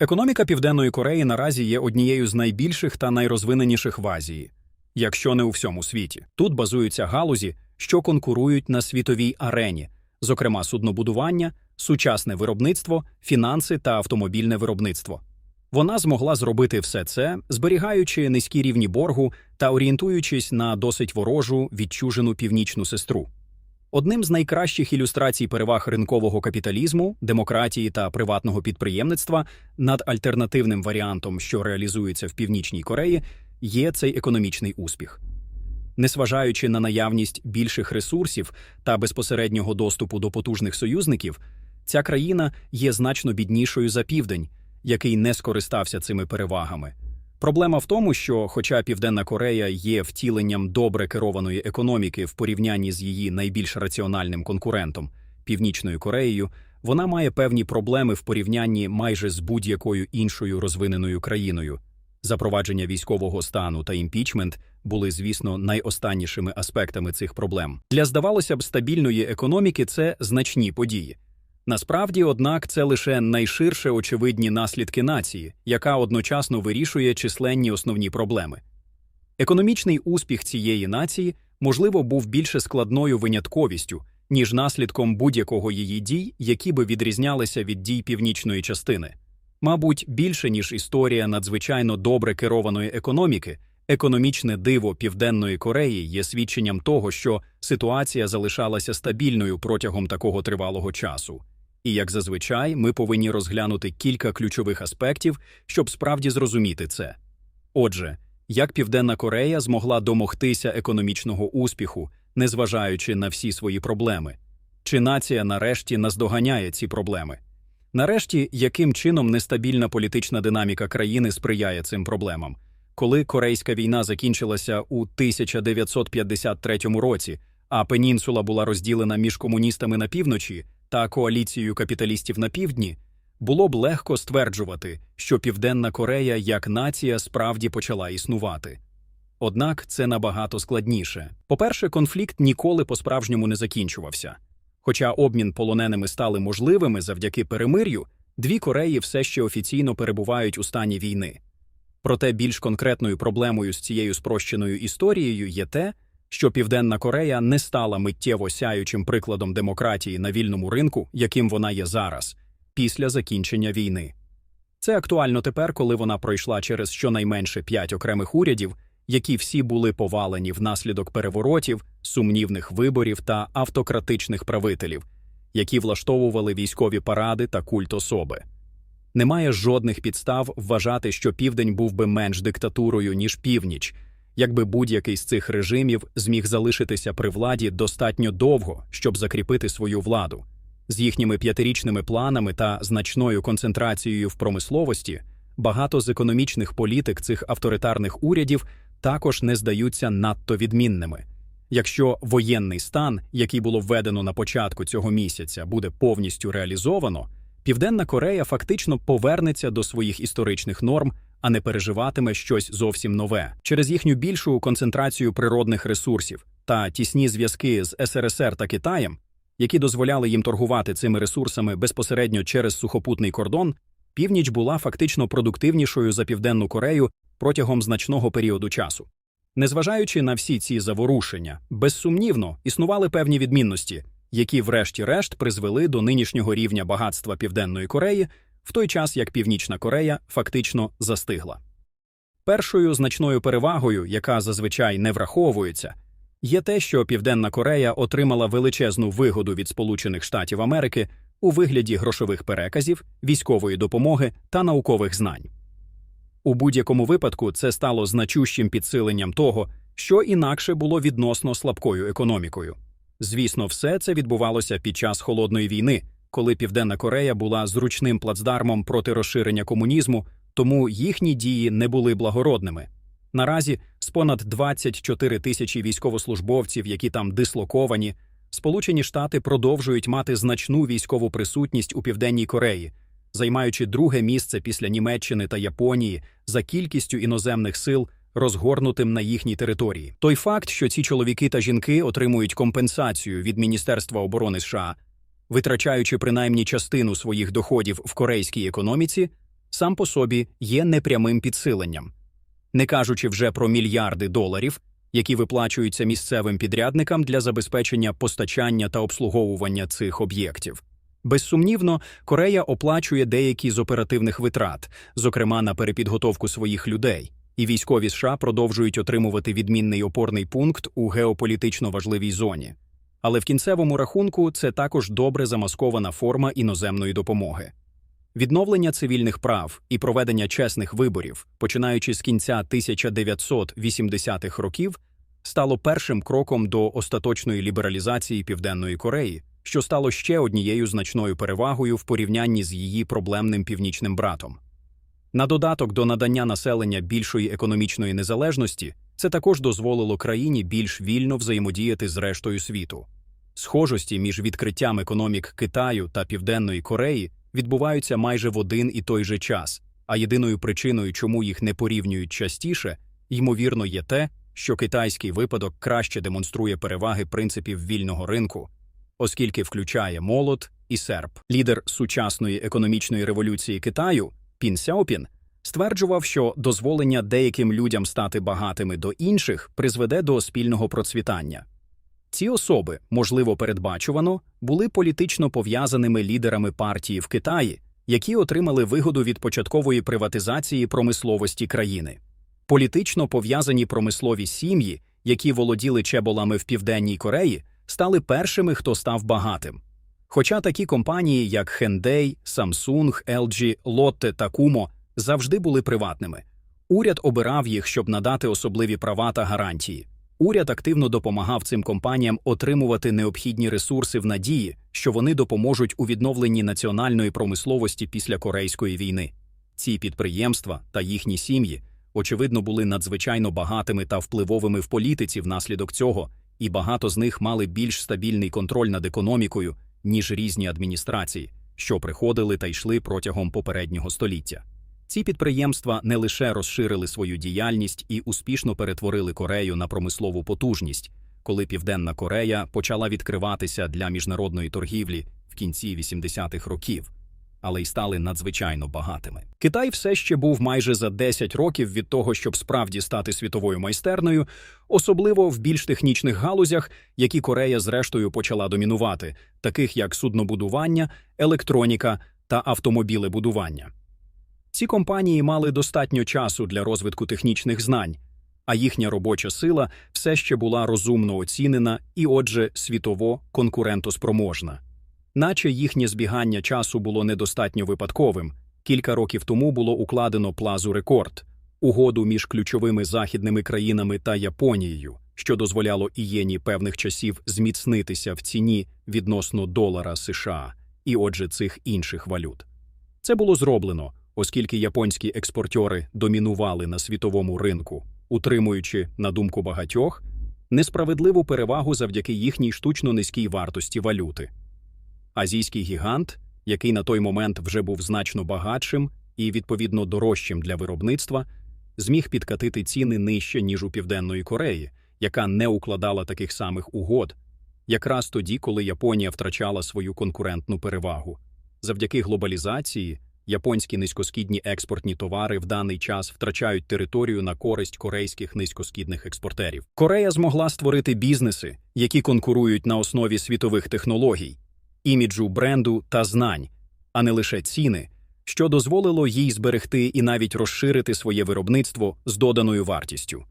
Економіка Південної Кореї наразі є однією з найбільших та найрозвиненіших в Азії, якщо не у всьому світі. Тут базуються галузі, що конкурують на світовій арені, зокрема суднобудування, сучасне виробництво, фінанси та автомобільне виробництво. Вона змогла зробити все це, зберігаючи низькі рівні боргу та орієнтуючись на досить ворожу відчужену північну сестру. Одним з найкращих ілюстрацій переваг ринкового капіталізму, демократії та приватного підприємництва над альтернативним варіантом, що реалізується в Північній Кореї, є цей економічний успіх. Незважаючи на наявність більших ресурсів та безпосереднього доступу до потужних союзників, ця країна є значно біднішою за південь, який не скористався цими перевагами. Проблема в тому, що, хоча Південна Корея є втіленням добре керованої економіки в порівнянні з її найбільш раціональним конкурентом Північною Кореєю, вона має певні проблеми в порівнянні майже з будь-якою іншою розвиненою країною. Запровадження військового стану та імпічмент були, звісно, найостаннішими аспектами цих проблем. Для здавалося б, стабільної економіки це значні події. Насправді, однак, це лише найширше очевидні наслідки нації, яка одночасно вирішує численні основні проблеми. Економічний успіх цієї нації, можливо, був більше складною винятковістю, ніж наслідком будь-якого її дій, які би відрізнялися від дій північної частини. Мабуть, більше ніж історія надзвичайно добре керованої економіки, економічне диво Південної Кореї є свідченням того, що ситуація залишалася стабільною протягом такого тривалого часу. І як зазвичай, ми повинні розглянути кілька ключових аспектів, щоб справді зрозуміти це. Отже, як Південна Корея змогла домогтися економічного успіху, незважаючи на всі свої проблеми, чи нація нарешті наздоганяє ці проблеми? Нарешті, яким чином нестабільна політична динаміка країни сприяє цим проблемам? Коли Корейська війна закінчилася у 1953 році, а пенінсула була розділена між комуністами на півночі та коаліцією капіталістів на півдні, було б легко стверджувати, що Південна Корея як нація справді почала існувати. Однак це набагато складніше. По-перше, конфлікт ніколи по-справжньому не закінчувався. Хоча обмін полоненими стали можливими завдяки перемир'ю, дві Кореї все ще офіційно перебувають у стані війни. Проте більш конкретною проблемою з цією спрощеною історією є те, що Південна Корея не стала миттєво сяючим прикладом демократії на вільному ринку, яким вона є зараз, після закінчення війни. Це актуально тепер, коли вона пройшла через щонайменше п'ять окремих урядів, які всі були повалені внаслідок переворотів, сумнівних виборів та автократичних правителів, які влаштовували військові паради та культ особи. Немає жодних підстав вважати, що південь був би менш диктатурою, ніж північ, якби будь-який з цих режимів зміг залишитися при владі достатньо довго, щоб закріпити свою владу. З їхніми п'ятирічними планами та значною концентрацією в промисловості, багато з економічних політик цих авторитарних урядів також не здаються надто відмінними. Якщо воєнний стан, який було введено на початку цього місяця, буде повністю реалізовано, Південна Корея фактично повернеться до своїх історичних норм, а не переживатиме щось зовсім нове через їхню більшу концентрацію природних ресурсів та тісні зв'язки з СРСР та Китаєм, які дозволяли їм торгувати цими ресурсами безпосередньо через сухопутний кордон. Північ була фактично продуктивнішою за Південну Корею протягом значного періоду часу. Незважаючи на всі ці заворушення, безсумнівно існували певні відмінності, які, врешті-решт, призвели до нинішнього рівня багатства Південної Кореї, в той час як Північна Корея фактично застигла. Першою значною перевагою, яка зазвичай не враховується, є те, що Південна Корея отримала величезну вигоду від Сполучених Штатів Америки у вигляді грошових переказів, військової допомоги та наукових знань. У будь-якому випадку це стало значущим підсиленням того, що інакше було відносно слабкою економікою. Звісно, все це відбувалося під час холодної війни, коли Південна Корея була зручним плацдармом проти розширення комунізму, тому їхні дії не були благородними. Наразі з понад 24 тисячі військовослужбовців, які там дислоковані, Сполучені Штати продовжують мати значну військову присутність у Південній Кореї, займаючи друге місце після Німеччини та Японії за кількістю іноземних сил, розгорнутим на їхній території. Той факт, що ці чоловіки та жінки отримують компенсацію від Міністерства оборони США, витрачаючи принаймні частину своїх доходів в корейській економіці, сам по собі є непрямим підсиленням, не кажучи вже про мільярди доларів, які виплачуються місцевим підрядникам для забезпечення постачання та обслуговування цих об'єктів. Безсумнівно, Корея оплачує деякі з оперативних витрат, зокрема на перепідготовку своїх людей, і військові США продовжують отримувати відмінний опорний пункт у геополітично важливій зоні. Але в кінцевому рахунку це також добре замаскована форма іноземної допомоги. Відновлення цивільних прав і проведення чесних виборів, починаючи з кінця 1980-х років, стало першим кроком до остаточної лібералізації Південної Кореї, що стало ще однією значною перевагою в порівнянні з її проблемним північним братом. На додаток до надання населення більшої економічної незалежності це також дозволило країні більш вільно взаємодіяти з рештою світу. Схожості між відкриттям економік Китаю та Південної Кореї відбуваються майже в один і той же час, а єдиною причиною, чому їх не порівнюють частіше, ймовірно, є те, що китайський випадок краще демонструє переваги принципів вільного ринку, оскільки включає молот і серп. Лідер сучасної економічної революції Китаю Пін Сяопін стверджував, що дозволення деяким людям стати багатими до інших призведе до спільного процвітання. Ці особи, можливо, передбачувано, були політично пов'язаними лідерами партії в Китаї, які отримали вигоду від початкової приватизації промисловості країни. Політично пов'язані промислові сім'ї, які володіли чеболами в Південній Кореї, стали першими, хто став багатим. Хоча такі компанії, як Hyundai, Samsung, LG, Lotte та Kumo завжди були приватними. Уряд обирав їх, щоб надати особливі права та гарантії. Уряд активно допомагав цим компаніям отримувати необхідні ресурси в надії, що вони допоможуть у відновленні національної промисловості після Корейської війни. Ці підприємства та їхні сім'ї, очевидно, були надзвичайно багатими та впливовими в політиці внаслідок цього, і багато з них мали більш стабільний контроль над економікою, ніж різні адміністрації, що приходили та йшли протягом попереднього століття. Ці підприємства не лише розширили свою діяльність і успішно перетворили Корею на промислову потужність, коли Південна Корея почала відкриватися для міжнародної торгівлі в кінці 80-х років, але й стали надзвичайно багатими. Китай все ще був майже за 10 років від того, щоб справді стати світовою майстерною, особливо в більш технічних галузях, які Корея зрештою почала домінувати, таких як суднобудування, електроніка та автомобілебудування. Ці компанії мали достатньо часу для розвитку технічних знань, а їхня робоча сила все ще була розумно оцінена і, отже, світово конкурентоспроможна. Наче їхнє збігання часу було недостатньо випадковим. Кілька років тому було укладено плазу рекорд угоду між ключовими західними країнами та Японією, що дозволяло ієні певних часів зміцнитися в ціні відносно долара США і, отже, цих інших валют. Це було зроблено оскільки японські експортери домінували на світовому ринку, утримуючи, на думку багатьох, несправедливу перевагу завдяки їхній штучно низькій вартості валюти. Азійський гігант, який на той момент вже був значно багатшим і, відповідно, дорожчим для виробництва, зміг підкатити ціни нижче, ніж у Південної Кореї, яка не укладала таких самих угод, якраз тоді, коли Японія втрачала свою конкурентну перевагу. Завдяки глобалізації Японські низькоскідні експортні товари в даний час втрачають територію на користь корейських низькоскідних експортерів. Корея змогла створити бізнеси, які конкурують на основі світових технологій, іміджу бренду та знань, а не лише ціни, що дозволило їй зберегти і навіть розширити своє виробництво з доданою вартістю.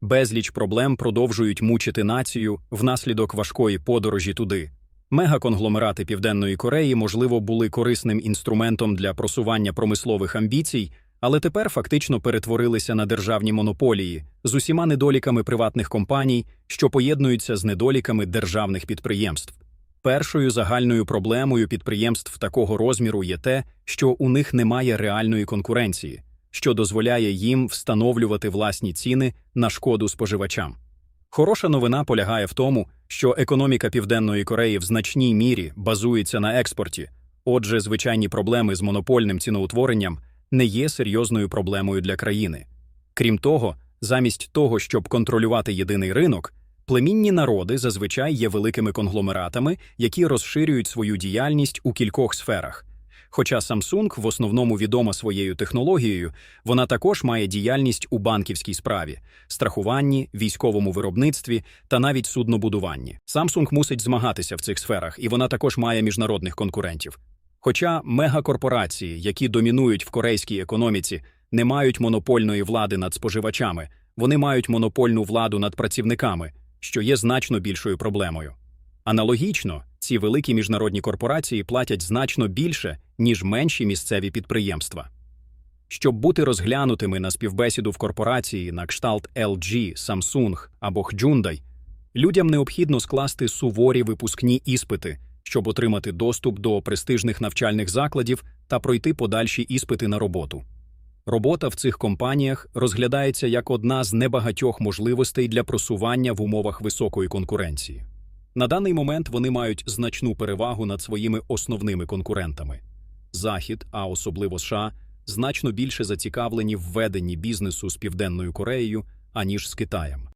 Безліч проблем продовжують мучити націю внаслідок важкої подорожі туди. Мегаконгломерати Південної Кореї, можливо, були корисним інструментом для просування промислових амбіцій, але тепер фактично перетворилися на державні монополії з усіма недоліками приватних компаній, що поєднуються з недоліками державних підприємств. Першою загальною проблемою підприємств такого розміру є те, що у них немає реальної конкуренції, що дозволяє їм встановлювати власні ціни на шкоду споживачам. Хороша новина полягає в тому, що економіка Південної Кореї в значній мірі базується на експорті, отже, звичайні проблеми з монопольним ціноутворенням не є серйозною проблемою для країни. Крім того, замість того, щоб контролювати єдиний ринок, племінні народи зазвичай є великими конгломератами, які розширюють свою діяльність у кількох сферах. Хоча Samsung в основному відома своєю технологією, вона також має діяльність у банківській справі, страхуванні, військовому виробництві та навіть суднобудуванні. Samsung мусить змагатися в цих сферах, і вона також має міжнародних конкурентів. Хоча мегакорпорації, які домінують в корейській економіці, не мають монопольної влади над споживачами, вони мають монопольну владу над працівниками, що є значно більшою проблемою. Аналогічно, ці великі міжнародні корпорації платять значно більше, ніж менші місцеві підприємства. Щоб бути розглянутими на співбесіду в корпорації на кшталт LG, Samsung або Hyundai, людям необхідно скласти суворі випускні іспити, щоб отримати доступ до престижних навчальних закладів та пройти подальші іспити на роботу. Робота в цих компаніях розглядається як одна з небагатьох можливостей для просування в умовах високої конкуренції. На даний момент вони мають значну перевагу над своїми основними конкурентами. Захід, а особливо США, значно більше зацікавлені в веденні бізнесу з Південною Кореєю, аніж з Китаєм.